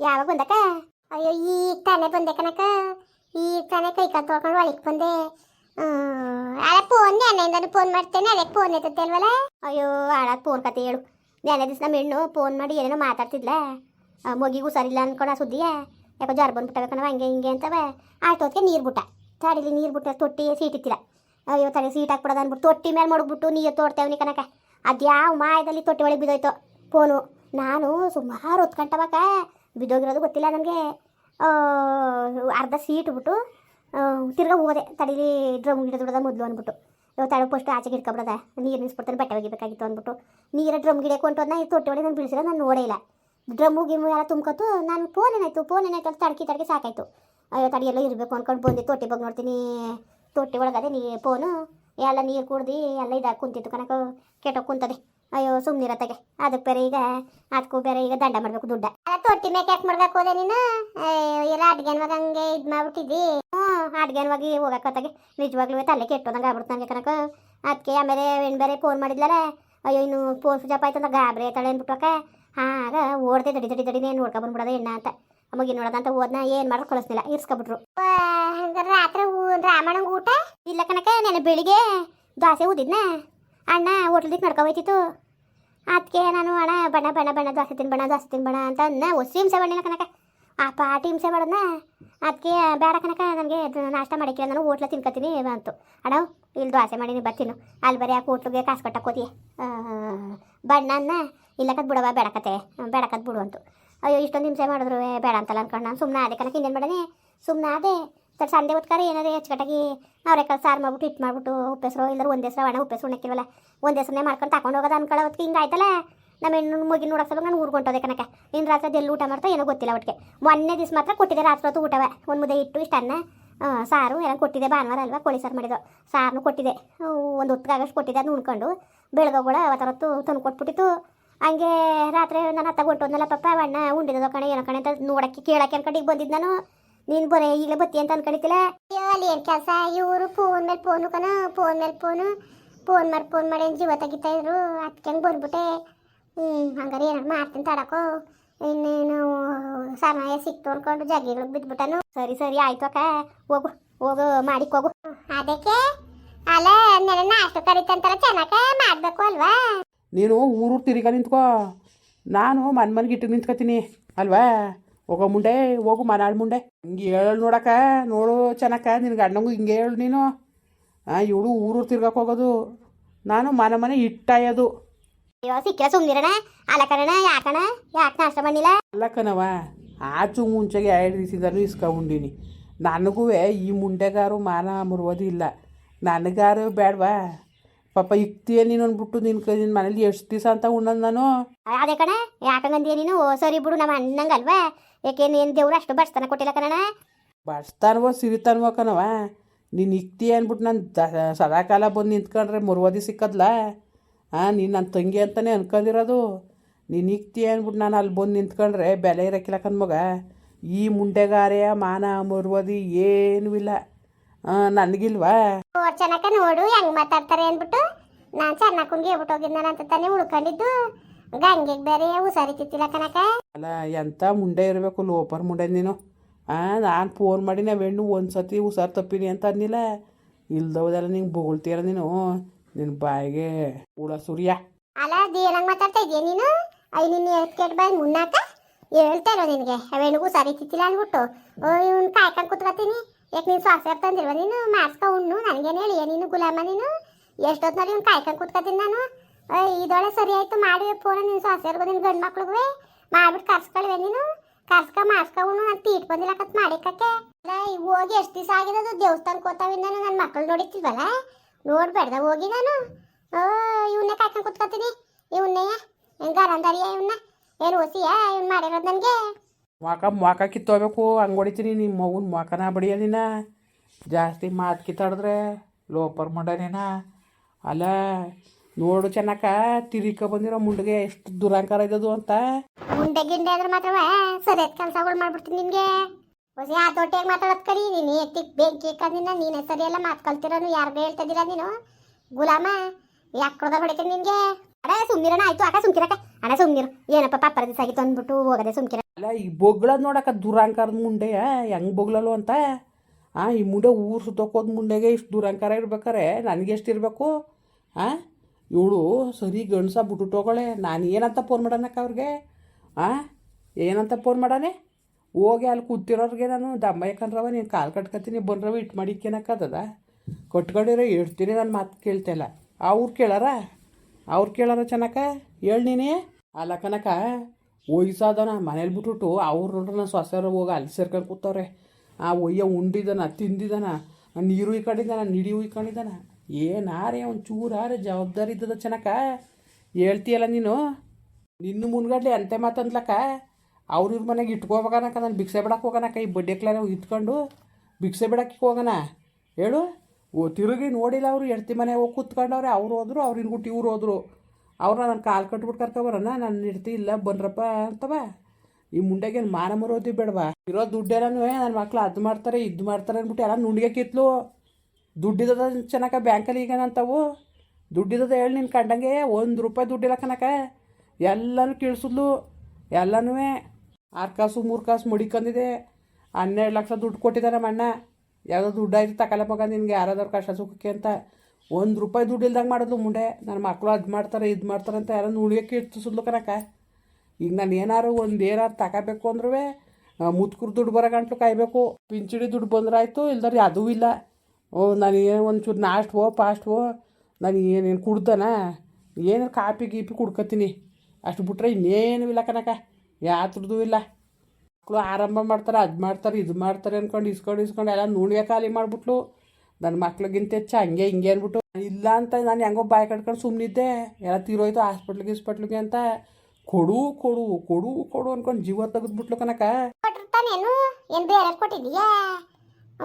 ಯಾವಾಗ ಬಂದಕ್ಕ? ಅಯ್ಯೋ ಈಗ ತಾನೇ ಬಂದೆ ಕನಕ ಈಗ ತಾನೇ ಕೈ ಕಾಲು ತೊಳ್ಕೊಂಡು ಒಳಗೆ ಬಂದೆ. ಅದೇ ಫೋನ್ ನೆನೆಯಿಂದನೂ ಫೋನ್ ಮಾಡ್ತೇನೆ, ಅದೇ ಫೋನ್ ಎತ್ತತ್ತೆ ಅಲ್ವಲ್ಲ? ಅಯ್ಯೋ ಹಾಳಾದ ಫೋನ್ ಕತೆ ಹೇಳು. ನೆನೆ ದಿವಸ ನಮ್ಮ ಹೆಣ್ಣು ಫೋನ್ ಮಾಡಿ ಏನೇನೋ ಮಾತಾಡ್ತಿದ್ಲ. ಮಗಿಗೆ ಹುಷಾರಿಲ್ಲ ಅನ್ಕೊಂಡ ಸುದ್ದಿಯ. ಯಾಕೋ ಜ್ವರ ಕಣವ ಹಂಗೆ ಹಿಂಗೆ ಅಂತವ. ಆಯ್ತೋದಕ್ಕೆ ನೀರು ಬಿಟ್ಟ. ತಡಿಲಿ ನೀರು ಬಿಟ್ಟ ತೊಟ್ಟಿ ಸೀಟ್ ಇತ್ತಿಲ್ಲ ಅಯ್ಯೋ, ತಡೆ, ಸೀಟ್ ಹಾಕ್ಬಿಡೋದು ಅಂದ್ಬಿಟ್ಟು ತೊಟ್ಟಿ ಮೇಲೆ ಮಡಗ್ಬಿಟ್ಟು ನೀರು ನೀ ಕನಕ ಅದ್ಯಾವ ಮಾಯದಲ್ಲಿ ತೊಟ್ಟಿ ಒಳಗೆ ಬಿದ್ದೋಯ್ತು ಫೋನು ನಾನು ಸುಮಾರು ಹೊತ್ತು ಗಂಟವಾಗ ಬಿದ್ದೋಗಿರೋದು ಗೊತ್ತಿಲ್ಲ ನನಗೆ. ಅರ್ಧ ಸೀಟ್ ಬಿಟ್ಟು ತಿರ್ಗಾ ಹೋದೆ. ತಡೀಲಿ ಡ್ರಮ್ ಗಿಡದ ಮೊದಲು ಅಂದ್ಬಿಟ್ಟು ತಡ ಫಸ್ಟ್ ಆಚೆಗೆ ಇಟ್ಕೊಬಿಡೋದ. ನೀರು ನಿಲ್ಸ್ಬಿಡ್ತಾನೆ, ಬಟ್ಟೆ ಒಗಿಬೇಕಾಗಿತ್ತು ಅಂದ್ಬಿಟ್ಟು ನೀರ ಡ್ರಮ್ ಗಿಡಕ್ಕೆ ಹೊಂಟೋದ್ನ ಈ ತೊಟ್ಟಿ ಒಳಗೆ ನಾನು ಬಿಡಿಸಿರೋ ನಾನು ನೋಡೇ ಇಲ್ಲ. ಡ್ರಮ್ಮು ಗಿಮ್ಮು ಎಲ್ಲ ತುಂಬ್ಕೊತು, ನಾನು ಫೋನ್ ಏನಾಯ್ತು ಫೋನ್ ಏನಾಯ್ತು ಅಂತ ತಡ್ಕಿ ತಡ್ಕಿ ಸಾಕಾಯ್ತು. ಅಯ್ಯೋ, ತಡಿ ಎಲ್ಲ ಇರಬೇಕು ಅಂದ್ಕೊಂಡು ಬಂದು. ತೊಟ್ಟಿ ಬಗ್ಗೆ ನೋಡ್ತೀನಿ, ತೊಟ್ಟಿ ಒಳಗದೆ ನೀ ಫೋನು ಎಲ್ಲ ನೀರು ಕುಡ್ದು, ಎಲ್ಲ ಇದಾಗಿ ಕುಂತಿತ್ತು ಕಣಕ್ಕೆ ಕೆಟ್ಟೋಗಿ ಕುಂತದೆ. ಅಯ್ಯೋ ಸುಮ್ಮನಿರತ್ತಾಗೆ ಅದಕ್ಕೆ ಬೇರೆ ಈಗ ಅದಕ್ಕೂ ಬೇರೆ ಈಗ ದಂಡ ಮಾಡಬೇಕು ದುಡ್ಡ. ತೊಟ್ಟಿ ಮೇಕೆ ಯಾಕೆ ಮಾಡ್ಬೇಕು ಹೋದೆ ನೀನು? ಎಲ್ಲ ಅಡ್ಗೆನ್ವಾಗ ಹಂಗೆ ಇದು ಮಾಡ್ಬಿಟ್ಟಿದ್ದಿ? ಹ್ಞೂ ಅಡ್ಗೆನ್ವಾಗಿ ಹೋಗಕ್ಕತ್ತಾಗೆ ನಿಜವಾಗ್ಲೂ ತಲೆ ಕೆಟ್ಟೋದಂಗೆ ಆಗ್ಬಿಡ್ತು ನನಗೆ ಕನಕ ಅದಕ್ಕೆ ಆಮೇಲೆ ಹೆಣ್ಣು ಬೇರೆ ಫೋನ್ ಮಾಡಿದ್ಲಲ್ಲ? ಅಯ್ಯೋ ಇನ್ನು ಫೋನ್ ಸುಜಾಪ್ ಆಯ್ತು ಅಂತ ಗಾಬರಿ ಆಯ್ತಾಳೆ ಅಂದ್ಬಿಟ್ಟಕ್ಕ ಆಗ ಓಡ್ದೆ ದಡಿ ದಡಿ ದಡಿನೇ ನೋಡ್ಕೊ ಬಂದ್ಬಿಡೋದು ಎಣ್ಣ ಅಂತ. ಅಮ್ಮಗೆ ನೋಡೋದಂತ ಓದ್ನ ಏನು ಮಾಡೋ ಕಳಿಸ್ಲಿಲ್ಲ ಇರ್ಸ್ಕೊಬಿಟ್ರು. ರಾತ್ರಿ ರಾಮಣ್ಣ ಊಟ? ಇಲ್ಲ ಕನಕ ನೆನೆ ಬೆಳಿಗ್ಗೆ ದೋಸೆ ಊದಿದ್ನ. ಅಣ್ಣ, ಹೋಟ್ಲಿಗೆ ನಡ್ಕೊ ಹೋಯ್ತಿತ್ತು. ಅದಕ್ಕೆ ನಾನು, ಅಣ್ಣ, ಬಣ್ಣ ಬಣ್ಣ ಬಣ್ಣ ದೋಸೆ ತಿನ್ಬಣ ದೋಸೆ ತಿನ್ಬಣ ಅಂತ ಅನ್ನ ಒಸಿ ಹಿಂಸೆ ಬಣ್ಣಿಲ್ಲ ಕನಕ ಆ ಪಾಟಿ ಹಿಂಸೆ ಮಾಡೋದನ್ನ ಅದಕ್ಕೆ ಬೇಡ ಕನಕ ನನಗೆ ನಾಷ್ಟ ಮಾಡಿಕ್ಕಿಲ್ಲ, ನಾನು ಹೋಟ್ಲ ತಿನ್ಕೊತೀನಿ ಅಂತು. ಅಣ್ಣ, ಇಲ್ಲಿ ದೋಸೆ ಮಾಡೀನಿ, ಬರ್ತೀನಿ. ಅಲ್ಲಿ ಬರೀ ಯಾಕೆ ಹೋಟ್ಲಿಗೆ ಕಾಸು ಕಟ್ಟಕ್ಕೋತಿ ಬಣ್ಣನ್ನ ಇಲ್ಲಕತ್ ಬಿಡವ ಬೇಡಕತೆ ಬೇಡಕತ್ ಬಿಡು ಅಂತು. ಅಯ್ಯೋ, ಇಷ್ಟೊಂದು ಹಿಂಸೆ ಮಾಡಿದ್ರು ಬೇಡ ಅಂತಲ್ಲ ಅನ್ಕೊಂಡು ನಾನು ಸುಮ್ಮನೆ ಅದೇ ಕನಕ ಇನ್ನೇನು ಮಾಡನೆ ಸುಮ್ಮನೆ ಅದೇ ಸರ್ ಸಂಡೆ ಹೊತ್ಕಾರ ಕಟ್ಟಾಗಿ ಹೆಚ್ಚುಕಟ್ಟಾಗಿ ಅವ್ರೆಕಾಳು ಸಾರು ಮಾಡ್ಬಿಟ್ಟು, ಹಿಟ್ಟು ಮಾಡ್ಬಿಟ್ಟು ಉಪ್ಪೆಸರು ಇಲ್ಲರೂ ಒಂದೇ ಹೆಸರು ಒಣ ಉಪ್ಪೆಸರು ಉಣ್ಣಕ್ಕಿಲ್ವಲ್ಲ ಒಂದೇ ಹೆಸರನ್ನೇ ಮಾಡ್ಕೊಂಡು ತಗೊಂಡು ಹೋಗೋದು ಅನ್ಕೊಳ್ಳೋ ಹೊತ್ತಿಗೆ ಹಿಂಗೆ ಆಯ್ತಲ್ಲ? ನಮ್ಮ ಹೆಣ್ಣು ಮುಗಿ ನೋಡಕ್ಕೆ ಸಲ ನಾನು ಊರ್ಗೊಂಟೋದೆ ಕನಕ ಇನ್ನು ರಾತ್ರಿ ಎಲ್ಲಿ ಊಟ ಮಾಡ್ತಾ ಏನೋ ಗೊತ್ತಿಲ್ಲ ಒಟ್ಟಿಗೆ. ಮೊನ್ನೆ ದಿವಸ ಮಾತ್ರ ಕೊಟ್ಟಿದೆ ರಾತ್ರಿ ಹೊತ್ತು ಊಟವ. ಒಂದು ಮುದ್ದೆ ಇಟ್ಟು ಇಷ್ಟು ಅನ್ನ ಸಾರು, ಎಲ್ಲ ಕೊಟ್ಟಿದ್ದೆ, ಭಾನುವಾರ ಅಲ್ವಾ ಕೋಳಿ ಸಾರು ಮಾಡಿದ್ದು. ಸಾರನ್ನು ಕೊಟ್ಟಿದೆ ಒಂದು ಹೊತ್ತಿಗಾಗಷ್ಟು ಕೊಟ್ಟಿದ್ದೆ ಅದು ಉಣ್ಕೊಂಡು ಬೆಳಗೋಗಳ ಅವತ್ತರ ಹೊತ್ತು ತಂದು ಕೊಟ್ಬಿಟ್ಟಿತ್ತು. ಹಂಗೆ ರಾತ್ರಿ ನಾನು ಅತ್ತ ಹೊಂಟೋದ್ನಲ್ಲ ಪಪ್ಪ ಅಣ್ಣ ಉಂಡಿದ್ದು ಕಣೆ, ಏನೋ ಕಣೆ ಅಂತ ನೋಡೋಕ್ಕೆ, ಕೇಳಕ್ಕೆ ಅನ್ಕೊಂಡು ಈಗ ಬಂದಿದ್ದು ನಾನು. ನೀನು ಬರೇ ಈಗಲೇ ಬತ್ತಿ ಅಂತ ಅನ್ಕಡಿತಿಲ್ಲ ಅಲ್ಲಿ ಏನು ಕೆಲಸ? ಇವರು ಫೋನ್ ಮೇಲೆ ಫೋನು ಕಣ ಫೋನ್ ಮೇಲೆ ಫೋನು ಫೋನ್ ಮಾಡಿ ಫೋನ್ ಮಾಡಿ ಜೀವ ತೆಗಿತಾ ಇದ್ರು? ಅದಕ್ಕೆ ಬಂದ್ಬಿಟ್ಟೆ. ಹ್ಞೂ ಹಂಗಾರೆ ಏನಾರು ಮಾಡ್ತೀನಿ ತಡಕೋ. ಇನ್ನೇನು ಸಮಯ ಸಿಕ್ತು ಅನ್ಕೊಂಡು ಜಗ್ಗಿಗಳಿಗೆ ಬಿದ್ಬಿಟ್ಟನು. ಸರಿ ಸರಿ, ಆಯ್ತು ಅಕ್ಕ. ಹೋಗು ಹೋಗು, ಮಾಡಿಕ್ ಹೋಗು. ಅದಕ್ಕೆ? ಅಲ್ಲ ನೆನೆ ನಾಷ್ಟ ಕರಿತಂತಾರ ಚೆನ್ನಾಗ ಮಾಡ್ಬೇಕು ಅಲ್ವಾ? ನೀನು ಊರು ತಿರುಗ ನಿಂತ್ಕೋ. ನಾನು ಮನ್ ಮನೆಗೆ ಇಟ್ಟು ನಿಂತ್ಕೊತೀನಿ, ಅಲ್ವಾ? ಹೋಗೋ ಮುಂಡೆ ಹೋಗು ಮನಾಳ್ ಮುಂಡೆ. ಹಿಂಗೆ ಹೇಳು ನೋಡಕ್ಕ ನೋಡು ಚೆನ್ನಕ್ಕ ನಿನಗೆ ಅಣ್ಣಂಗು ಹಿಂಗೆ ಹೇಳು ನೀನು. ಹಾಂ ಇವಳು ಊರು ತಿರ್ಗಕ್ಕೆ ಹೋಗೋದು. ನಾನು ಮನೆ ಮನೆ ಇಟ್ಟಾಯೋದು ಅಯ್ಯೋ ಸಿಕ್ಕಿಲ್ಲ ಸುಮ್ನಿರಣ? ಅಲ್ಲ ಕಣ ಯಾಕಣ? ಯಾಕೆ ನಾಷ್ಟ ಮಾಡಿಲ್ಲ? ಅಲ್ಲ ಕಣವ ಆಚು ಮುಂಚೆಗೆ ಎರಡು ದಿವಸದಲ್ಲೂ ಇಸ್ಕೊಂಡೀನಿ. ನನಗೂ ಈ ಮುಂಡೆಗಾರು ಮಾನ ಮುರುವುದು ಇಲ್ಲ. ನನಗಾರು ಬೇಡವಾ ಪಾಪ ಇಕ್ತೀಯ ನೀನು ಅಂದ್ಬಿಟ್ಟು ನಿನ್ನ ಕೈ ನಿನ್ನ ಮನೇಲಿ ಎಷ್ಟು ದಿವಸ ಅಂತ ಉಣ್ಣ ನಾನು. ಅದೇ ಕಣ ಯಾಕಂಗಂದಿಯ ನೀನು? ಓ, ಸರಿ ಬಿಡು ನಮ್ಮ ಅಣ್ಣಂಗಲ್ವಾ? ಯಾಕೆ ನೀನು ದೇವ್ರು ಅಷ್ಟು ಬಡ್ಸ್ತಾನ ಕೊಟ್ಟಿಲ್ಲ ಕಣ ಬಡ್ಸ್ತಾನವೋ ಸಿರಿತಾನವೋ ಕಣವ ನೀನು ಇಕ್ತಿ ಅಂದ್ಬಿಟ್ಟು ನಾನು ಸದಾಕಾಲ ಬಂದು ನಿಂತ್ಕೊಂಡ್ರೆ ಮುರುವದಿ ಸಿಕ್ಕದ್ಲ? ಹಾಂ ನೀನು ನನ್ನ ತಂಗಿ ಅಂತಾನೆ ಅನ್ಕೊಂಡಿರೋದು. ನೀನು ಇಕ್ತಿ ಅಂದ್ಬಿಟ್ಟು ನಾನು ಅಲ್ಲಿ ಬಂದು ನಿಂತ್ಕೊಂಡ್ರೆ ಬೆಲೆ ಇರೋಕ್ಕಿಲ್ಲ ಕಣ್ಮಗ ಈ ಮುಂಡೆಗಾರೆಯ ಮಾನ ಮುರುವದಿ ಏನೂ ಇಲ್ಲ. ಹಾಂ ನನಗಿಲ್ವಾ? ಚೆನ್ನಾಗ ನೋಡು ಹೆಂಗ್ ಮಾತಾಡ್ತಾರೆ ಅಂದ್ಬಿಟ್ಟು. ನಾನ್ ಚೆನ್ನಕ್ಕಂಗೆ ಹೇಳ್ಬಿಟ್ಟು ನಾನು ಅಂತ ತಾನೇ ಉಳ್ಕೊಂಡಿದ್ದು. ಗಂಗೆಗೆ ಬೇರೆ ಹುಷಾರಿತಿತ್ತಿಲ್ಲ ಕನಕ ಅಲ್ಲ ಎಂತ ಮುಂಡೆ ಇರಬೇಕು ಲೋಪರ್ ಮುಂಡೆ ನೀನು. ಆ ನಾನು ಫೋನ್ ಮಾಡಿ ನಾವು ಹೆಣ್ಣು ಒಂದ್ಸತಿ ಹುಷಾರು ತಪ್ಪಿನಿ ಅಂತ ಅನ್ನಿಲ್ಲ ಇಲ್ದವದೆಲ್ಲ ನಿಂಗೆ ಬೊಗಳ್ತೀರ ನೀನು. ನಿನ್ನ ಬಾಯಿಗೆ ಹುಳ ಸುರಿಯ. ಅಲ್ಲ ಅದೇನಂಗ್ ಮಾತಾಡ್ತಾ ಇದೀಯ ನೀನು? ಐ ನಿನ್ನ ಕೆಟ್ಟ ಬಾಯಿ ಮುನ್ನಾಕ? ಹೇಳ್ತಾ ಇರೋ ನಿನಗೆ. ಅವೇನಿಗೂ ಹುಷಾರಿತಿತ್ತಿಲ್ಲ ಅಂದ್ಬಿಟ್ಟು. ಇವ್ನು ಕಾಯ್ಕೊಂಡು ಕುತ್ಕೊತೀನಿ. ಯಾಕೆ ನೀನು ಶ್ವಾಸ ತಂದಿಲ್ವ ನೀನು? ಮಾರ್ಸ್ಕೊ ಉಣ್ಣು ನನಗೇನು ಹೇಳಿಯ ನೀನು ಗುಲಾಮ ನೀನು? ಎಷ್ಟೊತ್ತಿನಲ್ಲಿ ಇವ್ನು ಕಾಯ್ಕೊಂಡು ಕುತ್ಕೊತೀನಿ ನಾನು? ಅಯ್ಯ್, ಇದೊಳೆ ಸರಿ ಆಯ್ತು ಮಾಡಿ ಫೋನ್ ನಿನ್ ಶ್ವಾಸ ಬಂದಿನ ನಿನ್ನ ಗಂಡು ಮಕ್ಳಿಗೆ ಮಾಡ್ಬಿಟ್ಟು ಕರ್ಸ್ಕೊಳ್ವೆ ನೀನು. ಕರ್ಸ್ಕ ಮಾಡ್ಸ್ಕೊಂಡು ನಾನು ತೀಟ್ ಬಂದಿಲ್ಲ ಕತ್ ಮಾಡಿಕಕ್ಕೆ. ಅಲ್ಲ, ಈಗ ಹೋಗಿ ಎಷ್ಟು ದಿವಸ ಆಗಿರೋದು ದೇವಸ್ಥಾನಕ್ಕೆ ಹೋಗ್ತಾವಿಂದ ನಾನು ನನ್ನ ಮಕ್ಕಳು ನೋಡಿತಿಲ್ವಲ್ಲ ನೋಡ್ಬೇಡ್ದ ಹೋಗಿ ನಾನು. ಇವನ್ನೇ ಕಾಯ್ಕೊಂಡು ಕುತ್ಕೊತೀನಿ. ಇವನ್ನೇ ಗರಂದರಿಯ ಇವನ್ನ ಏನು ಓಸಿಯ ಇವ್ನು ಮಾಡಿರೋದು ನನಗೆ? ಮೊಕ ಮೊಕ ಕಿತ್ತೋಬೇಕು ಹಂಗೆ ಹೊಡಿತೀನಿ ನಿಮ್ಮ ಮಗುನ ಮೊಕನ ಬಡಿಯ ನೀನ. ಜಾಸ್ತಿ ಮಾತು ಕಿತ್ತಾಡಿದ್ರೆ ಲೋಪರ್ ಮಾಡ ನೀನ. ಅಲ್ಲ ನೋಡು ಚೆನ್ನಕ ತಿರಿಕ ಬಂದಿರೋ ಮುಂಡಗೆ ಎಷ್ಟು ದುರಂಕಾರ ಇದ್ದದು ಅಂತ. ಮುಂಡೆ ಗಿಂಡೆ ಅಂದ್ರೆ ಮಾತ್ರ ಸರಿಯಾದ ಕೆಲಸಗಳು ಮಾಡ್ಬಿಡ್ತೀನಿ ನಿನ್ಗೆ. ಹೊಸ ಆ ತೊಟ್ಟೆಗೆ ಮಾತಾಡೋದು ಕರಿ ನೀನು ಎತ್ತಿಕ್ ಬೆಂಕಿ ಕಂದಿನ ನೀನೇ ಸರಿಯಲ್ಲ ಮಾತು ಕಲ್ತಿರೋನು ಯಾರಿಗೂ ಹೇಳ್ತಿದ್ದೀರ ನೀನು? ಗುಲಾಮ ಯಾಕೆ ಹೊಡೆದ ಹೊಡಿತೀನಿ ನಿನ್ಗೆ? ಅಡ ಸುಮ್ಮಿರಣ ಆಯ್ತು ಅಕ್ಕ ಸುಮ್ಕಿರಕ್ಕ. ಅಡ ಸುಮ್ನಿರು. ಏನಪ್ಪ ಪಾಪರ ದಿವಸ ಆಗಿತ್ತು ಅಂದ್ಬಿಟ್ಟು ಹೋಗದೆ ಸುಮ್ಕಿರ. ಅಲ್ಲ ಈ ಬೊಗ್ಳದ್ ನೋಡಕ್ಕ ದುರಾಂಕಾರದ ಮುಂಡೆ ಹೆಂಗ್ ಬೊಗ್ಳಲು ಅಂತ? ಆ ಈ ಮುಂಡೆ ಊರು ಸುತ್ತೋಕೋದ್ ಮುಂಡೆಗೆ ಇಷ್ಟು ದುರಂಕಾರ ಇರ್ಬೇಕಾರೆ ನನಗೆ ಎಷ್ಟು ಇರಬೇಕು? ಆ? ಇವಳು ಸರಿ ಗಂಡ್ಸ ಬಿಟ್ಟುಟ್ಟೋಗಳೆ ನಾನು ಏನಂತ ಫೋನ್ ಮಾಡೋಣಕ್ಕ ಅವ್ರಿಗೆ? ಆ? ಏನಂತ ಫೋನ್ ಮಾಡೋಣೆ ಹೋಗಿ ಅಲ್ಲಿ ಕೂತಿರೋರಿಗೆ ನಾನು, ದಮ್ಮ ಯಾಕಂದ್ರವ, ನೀನು ಕಾಲು ಕಟ್ಕೊತೀನಿ ಬಂದ್ರವ ಇಟ್ಟು ಮಾಡಿಕ್ಕೇನಕ್ಕದ ಕಟ್ಕೊಂಡಿರೋ, ಇಡ್ತೀನಿ, ನಾನು ಮಾತು ಕೇಳ್ತಾಯಿಲ್ಲ ಅವ್ರು ಕೇಳಾರ? ಅವ್ರು ಕೇಳಾರ ಚೆನ್ನಕ ಹೇಳಿ ನೀನೇ. ಅಲ್ಲ ಕನಕ ವಯಸ್ಸಾದನ ಮನೇಲಿ ಬಿಟ್ಬಿಟ್ಟು ಅವ್ರು ನೋಡ್ರಿ ನಾನು ಸೊಸೆಯವ್ರ ಹೋಗಿ ಅಲ್ಲಿ ಸೇರ್ಕೊಂಡು ಕೂತವ್ರೆ. ಆ ಒಯ್ಯ ಉಂಡಿದ್ದಾನ ತಿಂದಿದ್ದಾನ ನೀರು ಇಕ್ಕೊಂಡಿದ್ದಾನ ನಿಡಿ ಇಕ್ಕೊಂಡಿದ್ದಾನ ಏನಾರೇ ಒಂದು ಚೂರಾರೆ ಜವಾಬ್ದಾರಿ ಇದ್ದದ ಚೆನ್ನಕ ಹೇಳ್ತೀಯಲ್ಲ ನೀನು? ನಿನ್ನ ಮುನ್ಗಡ್ಲಿ ಅಂತೆ ಮಾತಂದ್ಲಕ್ಕ? ಅವ್ರ ಇವ್ರ ಮನೆಗೆ ಇಟ್ಕೋಬೇಕನಕ, ನಾನು ಭಿಕ್ಷೆ ಬಿಡಕ್ಕೆ ಹೋಗೋಣಕ್ಕ ಈ ಬಡ್ಡೆ ಕ್ಲಾನ ಇಟ್ಕೊಂಡು ಭಿಕ್ಷೆ ಬಿಡಕ್ಕೆ ಹೋಗೋಣ ಹೇಳು. ಓ, ತಿರುಗಿ ನೋಡಿಲ್ಲ ಅವರು, ಹೆಡ್ತಿ ಮನೆ ಹೋಗಿ ಕೂತ್ಕೊಂಡವ್ರೆ, ಅವ್ರು ಹೋದ್ರು ಅವ್ರಿನ ಗುಟ್ಟು ಇವ್ರು ಹೋದರು. ಅವ್ರನ್ನ ನಾನು ಕಾಲು ಕಟ್ಬಿಟ್ಟು ಕರ್ಕೊಬರೋಣ ನಾನು ಇಡ್ತಿ ಇಲ್ಲ, ಬನ್ರಪ್ಪ ಅಂತವ. ಈ ಮುಂಡೆಗೆ ಮಾನ ಮರೋದಿ ಬೇಡವಾ? ಇರೋ ದುಡ್ಡೆಲ್ಲನೂ ನನ್ನ ಮಕ್ಳು ಅದು ಮಾಡ್ತಾರೆ, ಇದು ಮಾಡ್ತಾರೆ ಅಂದ್ಬಿಟ್ಟು ಎಲ್ಲ ನುಣ್ಗೆ ಕಿತ್ಲು. ದುಡ್ಡಿದ್ದದ ಚೆನ್ನಾಗ ಬ್ಯಾಂಕಲ್ಲಿ ಈಗ ನಂತವು ದುಡ್ಡಿದ್ದದ ಹೇಳಿ ನಿನ್ನ ಕಂಡಂಗೆ ಒಂದು ರೂಪಾಯಿ ದುಡ್ಡಿಲ್ಲ ಕನಕ ಎಲ್ಲನೂ ಕೀಳ್ಸಿದ್ಲು. ಎಲ್ಲನೂ ಆರು ಕಾಸು, ಮೂರು ಕಾಸು ಮುಡಿಕೊಂಡಿದೆ ಹನ್ನೆರಡು ಲಕ್ಷ ದುಡ್ಡು ಕೊಟ್ಟಿದ್ದಾರೆ ನಮ್ಮ ಅಣ್ಣ ಯಾವುದೋ ದುಡ್ಡು ಆಯ್ತು ತಕಲ ಮಗ ನಿನಗೆ ಯಾರಾದ್ರೂ ಕಷ್ಟ ಸುಖಕ್ಕೆ ಅಂತ. ಒಂದು ರೂಪಾಯಿ ದುಡ್ಡು ಇಲ್ದಂಗೆ ಮಾಡಿದ್ಲು ಮುಂಡೆ. ನನ್ನ ಮಕ್ಕಳು ಅದು ಮಾಡ್ತಾರೆ, ಇದು ಮಾಡ್ತಾರೆ ಅಂತ ಯಾರೋ ನುಡಿಗೆ ಕೀರ್ತಿಸಿದ್ಲು ಕನಕ ಈಗ ನಾನು ಏನಾರು ಒಂದು ಏನಾರು ತಗೋಬೇಕು ಅಂದ್ರೂ ಮುತ್ಕುರು ದುಡ್ಡು ಬರೋ ಗಂಟ್ಲು ಕಾಯಬೇಕು. ಪಿಂಚಣಿ ದುಡ್ಡು ಬಂದ್ರಾಯ್ತು ಇಲ್ದಾರೆ ಅದೂ ಇಲ್ಲ. ಓ ನಾನು ಏನು ಒಂಚೂರು ಪಾಸ್ಟ್ ಪಾಸ್ಟ್ವೋ ನಾನು ಏನೇನು ಕುಡ್ದನ? ಏನು ಕಾಪಿ ಗೀಪಿ ಕುಡ್ಕೊತೀನಿ. ಅಷ್ಟು ಬಿಟ್ರೆ ಇನ್ನೇನು ಇಲ್ಲ ಕನಕ ಯಾತ್ರದ್ದು ಇಲ್ಲ. ಮಕ್ಕಳು ಆರಂಭ ಮಾಡ್ತಾರೆ, ಅದು ಮಾಡ್ತಾರೆ, ಇದು ಮಾಡ್ತಾರೆ ಅಂದ್ಕೊಂಡು ಇಸ್ಕೊಂಡು ಇಸ್ಕೊಂಡು ಎಲ್ಲ ನುಣ್ಗೆ ಖಾಲಿ ಮಾಡಿಬಿಟ್ಲು. ನನ್ನ ಮಕ್ಳಿಗಿಂತ ಹೆಚ್ಚು ಹಂಗೆ ಹಿಂಗೆ ಅಂದ್ಬಿಟ್ಟು ಇಲ್ಲ ಅಂತ ನಾನು ಹೆಂಗೋ ಬಾಯಿ ಕಟ್ಕೊಂಡು ಸುಮ್ಮನಿದ್ದೆ ಎಲ್ಲ ತೀರೋಯ್ತು ಹಾಸ್ಪಿಟ್ಲಿಗೆ, ಇಸ್ಪಿಟ್ಲಿಗೆ ಅಂತ. ಕೊಡು ಕೊಡು ಕೊಡು ಕೊಡು ಅನ್ಕೊಂಡು ಜೀವ ತೆಗೆದ್ಬಿಟ್ಲು ಕನಕ ಕೊಟ್ಟಿರ್ತಾನೇನು? ಏನು ಬೇರೆ ಕೊಟ್ಟಿದ್ಯಾ?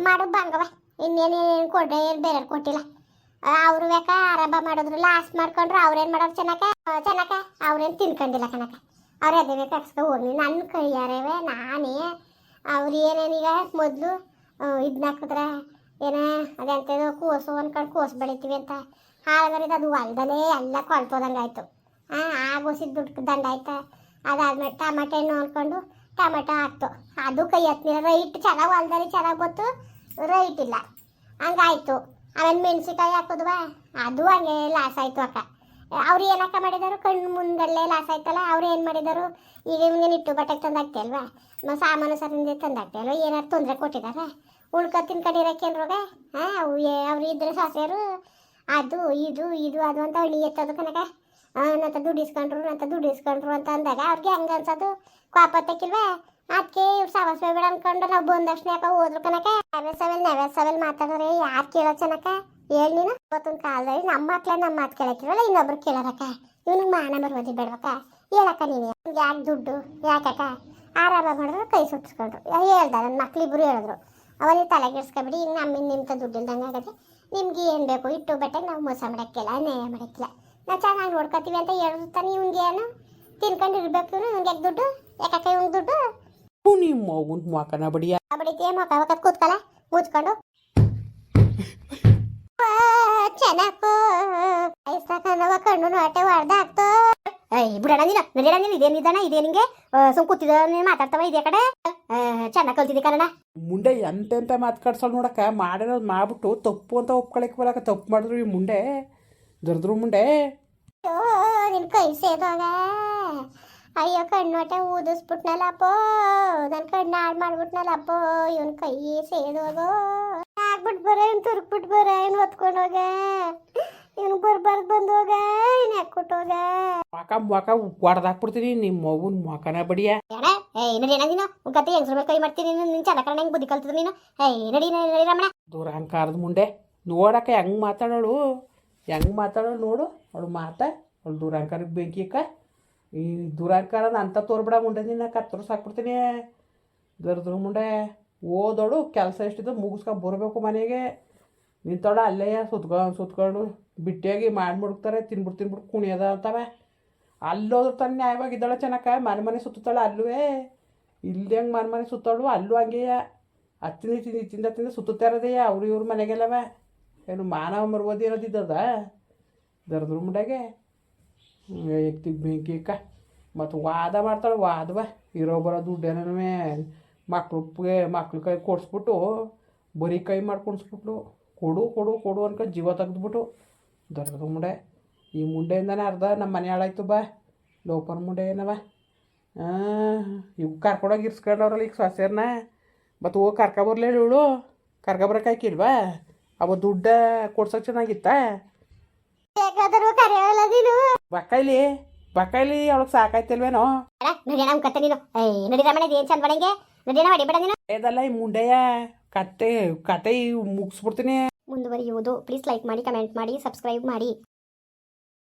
ಮಾಡು ಬಂಗವ ಇನ್ನೇನು ಕೊಡ್ರೆ? ಏನು ಬೇರೆ ಕೊಟ್ಟಿಲ್ಲ. ಅವರು ಬೇಕ? ಆರಂಭ ಮಾಡಿದ್ರು ಲಾಸ್ಟ್ ಮಾಡ್ಕೊಂಡ್ರು, ಅವ್ರೇನು ಮಾಡೋರು ಚೆನ್ನಕ ಚೆನ್ನಕ ಅವ್ರೇನು ತಿನ್ಕೊಂಡಿಲ್ಲ ಕಣಕ ಅವ್ರು ಎದೆ ಬೇಕು ಹಾಕ್ಸ್ಕೊ ನನ್ನ ಕೈಯಾರೇವೆ ನಾನೇ. ಅವ್ರು ಏನೇನೀಗ ಮೊದಲು ಇದನ್ನ ಹಾಕಿದ್ರೆ ಏನ ಅದೆಂತದೋ ಕೋಸು ಅನ್ಕೊಂಡು ಕೋಸು ಬೆಳಿತೀವಿ ಅಂತ. ಹಾಳಗರಿದ ಅದು ಹೊಲ್ದಲ್ಲೇ ಎಲ್ಲ ಕೊಳ್ತೋದಂಗೆ ಆಯಿತು. ಹಾಂ ಆಗೋಸಿದ ದುಡ್ಡು ದಂಡ ಅದಾದ್ಮೇಲೆ ಟಮಾಟೆ ಹಣ್ಣು ಅನ್ಕೊಂಡು ಟಮಾಟೊ ಹಾಕ್ತು. ಅದು ಕೈ ಹತ್ತಿರ ರೈಟ್ ಚೆನ್ನಾಗಿ ಹೊಲ್ದಲ್ಲಿ ಚೆನ್ನಾಗಿ ಬಂತು ರೈಟ್ ಇಲ್ಲ ಹಂಗಾಯ್ತು. ಆಮೇಲೆ ಮೆಣಸಿಕಾಯಿ ಹಾಕಿದ್ವಾ ಅದು ಹಂಗೆ ಲಾಸ್ ಆಯ್ತು ಅಕ್ಕ. ಅವ್ರು ಏನಕ್ಕ ಮಾಡಿದಾರು? ಕಣ್ಣು ಮುಂದಲ್ಲೇ ಲಾಸ್ ಆಯ್ತಲ್ಲ? ಅವ್ರು ಏನು ಮಾಡಿದಾರು? ಈಗ ಹಿಂಗೆ ಇಟ್ಟು ಬಟ್ಟೆ ತಂದಾಕ್ತಿ ಅಲ್ವಾ? ನಾವು ಸಾಮಾನು ಸರಿಂದ ತಂದಾಕ್ತಿ ಅಲ್ವಾ? ಏನಾರು ತೊಂದರೆ ಕೊಟ್ಟಿದಾರ? ಉಳ್ಕೊ ತಿನ್ಕೊಂಡಿರಕ್ಕೇನ್ರೋಗ ಹಾಂ, ಅವು ಅವ್ರು ಇದ್ರೆ ಸಾಸಿಯರು? ಅದು, ಇದು ಇದು, ಅದು ಅಂತ ಹಳ್ಳಿ ಎತ್ತದು ಕನಕ ನಂತ ದುಡ್ಡು ಇಸ್ಕೊಂಡ್ರು ನಂತ ದುಡ್ಡು ಅಂತ ಅಂದಾಗ ಅವ್ರಿಗೆ ಹೆಂಗೆ ಅನ್ಸೋದು? ಕೋಪ ಅದಕ್ಕೆ ಇವ್ರು ಸವಾಸ ಬೇಡ ಅನ್ಕೊಂಡು ನಾವು ಬಂದಷ್ಟು ಯಾಕೆ ಹೋದ್ರು ಕನಕ ನವೆ ಸವೆಲ್ ನವೆ ಸವೆಲ್ ಮಾತಾಡೋರೆ ಯಾರು ಕೇಳೋ ಚೆನ್ನಕ ಹೇಳಿ ನೀನು. ಇವತ್ತೊಂದು ಕಾಲದಲ್ಲಿ ನಮ್ಮ ಮಕ್ಳೇ ನಮ್ಮ ಮಾತು ಕೇಳಕ್ಕಿರಲ್ಲ, ಇನ್ನೊಬ್ರು ಕೇಳೋರಕ್ಕ ಇವ್ನಿಗೆ ಮಾನ ಬರ್ಬೋದು ಬೇಡವಕ್ಕ. ಹೇಳಕ್ಕ ನೀನು ಯಾಕೆ ದುಡ್ಡು? ಯಾಕಕ್ಕ? ಆರಾಮ ಮಾಡಿದ್ರು ಕೈ ಸುಟ್ಟಿಸ್ಕೊಂಡ್ರು ಹೇಳ್ದ ನನ್ನ ಮಕ್ಳಿಬ್ರು ಹೇಳಿದ್ರು. ಅವನಿಗೆ ತಲೆಗೆಡ್ಸ್ಕೊಬಿಡಿ ಈಗ ನಮ್ಮಿಂದ ನಿಮ್ತ ದುಡ್ಡು ಇಲ್ದಂಗೆ ಆಗತ್ತೆ ನಿಮ್ಗೆ ಏನು ಬೇಕು, ಇಟ್ಟು ಬಟ್ಟೆ ನಾವು ಮೋಸ ಮಾಡೋಕ್ಕಿಲ್ಲ ನ್ಯಾಯ ಮಾಡೋಕ್ಕಿಲ್ಲ. ನಾವು ಚೆನ್ನಾಗಿ ನೋಡ್ಕೊತೀವಿ ಅಂತ ಹೇಳಿರ್ತಾನೆ ಇವ್ನಿಗೆ ಏನು ತಿನ್ಕೊಂಡು ಇರ್ಬೇಕು ಇವನು, ಇವ್ನಿಗೆ ದುಡ್ಡು? ಯಾಕಕ್ಕ ಇವ್ನಿಗೆ ದುಡ್ಡು? ನಿಮ್ಮ ಮಗನ ಮಕನ ಬಡಿಯ ಮಕ್ಕ ವಕತ್ ಕೂತ್ಕಲ್ಲ ಮುಚ್ಕೊಂಡು. ಕಣ್ಣು ನೋಟೆ ಹೊಡೆದ ಆಗ್ತೋ ಐ ಬಿಡಣ ನೀನು? ನಡಿಯಣ ನೀನು? ಇದೇನು ನಿಧಾನ? ಇದೇ ನಿಂಗೆ? ಸುಮ್ ಕೂತಿದ ನೀನು ಮಾತಾಡ್ತವ ಇದೇ ಕಡೆ? ಚೆನ್ನಾಗಿ ಕಲ್ತಿದ್ದೆ ಕನ್ನಡ ಮುಂಡೆ ಎಂತೆಂತ ಮಾತು ಕಟ್ಸಲ್ ನೋಡಕ್ಕ? ಮಾಡಿರೋದು ಮಾಡ್ಬಿಟ್ಟು ತಪ್ಪು ಅಂತ ಒಪ್ಕೊಳಕ್ ಬರಕ ತಪ್ಪು ಮಾಡಿದ್ರು ಈ ಮುಂಡೆ. ದೊರೆದ್ರು ಮುಂಡೆ. ನಿನ್ ಕೈ ಸೇದೋಗ. ಅಯ್ಯೋ ಕಣ್ಣೊಟ್ಟೆ ಊದಿಸ್ಬಿಟ್ನಲ್ಲಪ್ಪೋ ನನ್ನ ಕಣ್ಣು ಹಾಳು ಮಾಡ್ಬಿಟ್ನಲ್ಲಪ್ಪೋ ಇವನ್ ಕೈ ಸೇದೋಗೋ ಆಗ್ಬಿಟ್ ಬರ ಇವ್ನು ತುರ್ಕ್ಬಿಟ್ಟು ಬರ ಇವ್ನು ಹೊತ್ಕೊಂಡೋಗ ಇವ್ನು ಬರ್ಬಾರ್ದು ಬಂದೋಗ ಏನು ಹಾಕ್ಬಿಟ್ಟೋಗ ಮಕ ಮೊಕ ಹೊಡೆದಾಕ್ಬಿಡ್ತೀನಿ ನಿಮ್ಮ ಮಗುನ ಮಕನ ಬಡಿಯ. ಏನ ಏಯ್ ನಡಿ ನೀನು ಉನ್ ಕತೆ ಹೆಂಗ್ ಮೇಲೆ ಕೈ ಮಾಡ್ತೀನಿ ನೀನು ನಿನ್ ಚಲಕರಣ ಹೆಂಗ್ ಬುದ್ಧಿ ಕಲ್ತದ ನೀನು? ಏ ನಡಿ ನಡಿ ರಮಣ. ದುರಹಂಕಾರದ ಮುಂಡೆ. ನೋಡಕ್ಕ ಹೆಂಗೆ ಮಾತಾಡೋಳು. ಹೆಂಗ್ ಮಾತಾಡೋಳು ನೋಡು. ಅವಳು ಮಾತಾ ಅವಳು ದುರಹಂಕಾರಕ್ಕೆ ಬೆಂಕಿ ಅಕ್ಕ ಈ ದುರಹಂಕಾರನ ಅಂತ ತೋರ್ಬಿಡ ಮುಂಡೆ ನಿನ್ನ ಕತ್ತರು ಸಾಕ್ಬಿಡ್ತೀನಿ ದರ್ದ್ರ ಮುಂಡೆ ಓದೋಡು ಕೆಲಸ ಎಷ್ಟಿದ್ದು ಮುಗಿಸ್ಕೊಂಡು ಬರಬೇಕು ಮನೆಗೆ. ನಿಂತೋಡ ಅಲ್ಲೇ ಸುತ್ಕೊಂಡು ಸುತ್ಕೊಂಡು ಬಿಟ್ಟಿಯಾಗಿ ಮಾಡಿ ಮುಡುಕ್ತಾರೆ ತಿನ್ಬಿಟ್ಟು ತಿನ್ಬಿಟ್ಟು ಕುಣಿಯೋದ ಅಂತವೆ. ಅಲ್ಲೋದ್ರ ತಾನೆ ನ್ಯಾಯವಾಗಿದ್ದಾಳೆ ಚೆನ್ನಕ್ಕ, ಮನೆ ಮನೆ ಸುತ್ತಾಳೆ ಅಲ್ಲೂ ಇಲ್ಲಿ ಹೆಂಗೆ ಮನೆ ಮನೆ ಸುತ್ತಾಳು ಅಲ್ಲೂ ಹಂಗೆಯ. ಹತ್ತಿಂದ ತಿಂದು ತಿಂದ ತಿಂದ ಸುತ್ತುತ್ತಾ ಇರೋದೆಯ? ಅವ್ರು ಇವ್ರ ಮನೆಗೆಲ್ಲವ. ಏನು ಮಾನವ ಮರುವದಿರೋದಿದ್ದದ ದರ್ದ್ರ ಮುಂಡೆಗೆ. ಎಕ್ತಿಗೆ ಬೆಂಕಿ ಮತ್ತು ವಾದ ಮಾಡ್ತಾಳೆ ವಾದವ ಇರೋ ಬರೋ ದುಡ್ಡೇನೇ ಮಕ್ಳಿಗೆ ಮಕ್ಳ ಕೈ ಕೊಡಿಸ್ಬಿಟ್ಟು, ಬರೀ ಕೈ ಮಾಡ್ಕೊಡ್ಸ್ಬಿಟ್ಲು ಕೊಡು ಕೊಡು ಕೊಡು ಅನ್ಕ ಜೀವ ತೆಗೆದ್ಬಿಟ್ಟು. ದೊಡ್ಡ ಮುಂಡೆ. ಈ ಮುಂಡೆಯಿಂದನೇ ಅರ್ಧ ನಮ್ಮ ಮನೆ ಹಾಳಾಯ್ತು ಬಾ. ಲೋಪರ್ ಮುಂಡೆ ಏನವ? ಇವು ಕರ್ಕೊಂಡೋಗಿ ಇರ್ಸ್ಕೊಂಡವ್ರಲ್ಲ ಈಗ ಸೊಸೆರ್ನ. ಮತ್ತು ಹೋಗಿ ಕರ್ಕೊಬರ್ಲಿ ಇವಳು ಕರ್ಕೊಬರಕ್ಕಾಕಿಲ್ವಾ ಅವ ದುಡ್ಡ ಕೊಡ್ಸೋಕೆ ಚೆನ್ನಾಗಿತ್ತಾ? ಬಕ್ಕೈಲಿ ಬಕ್ಕೈಲಿ ಅವಳಿಗೆ ಸಾಕಾಯ್ತಿಲ್ವೇನೋ? ಅಣ್ಣ ನಡಿಯ ಕತ್ತೆ ಕತೆ ನೀನು. ಏಯ್ ನಡಿರ ಏನ್ ಏನು ಚಂದ ಬಡಂಗೆ ನಡಿನ ಹೊಡಿಬೇಡ ನೀನು. ಇದಲ್ಲ ಈ ಮುಂಡೆಯ ಕತೆ ಕತೆ ಮುಗಿಸ್ಬಿಡ್ತೀನಿ. ಮುಂದುವರಿಯುವುದು. ಪ್ಲೀಸ್ ಲೈಕ್ ಮಾಡಿ ಕಮೆಂಟ್ ಮಾಡಿ ಸಬ್ಸ್ಕ್ರೈಬ್ ಮಾಡಿ.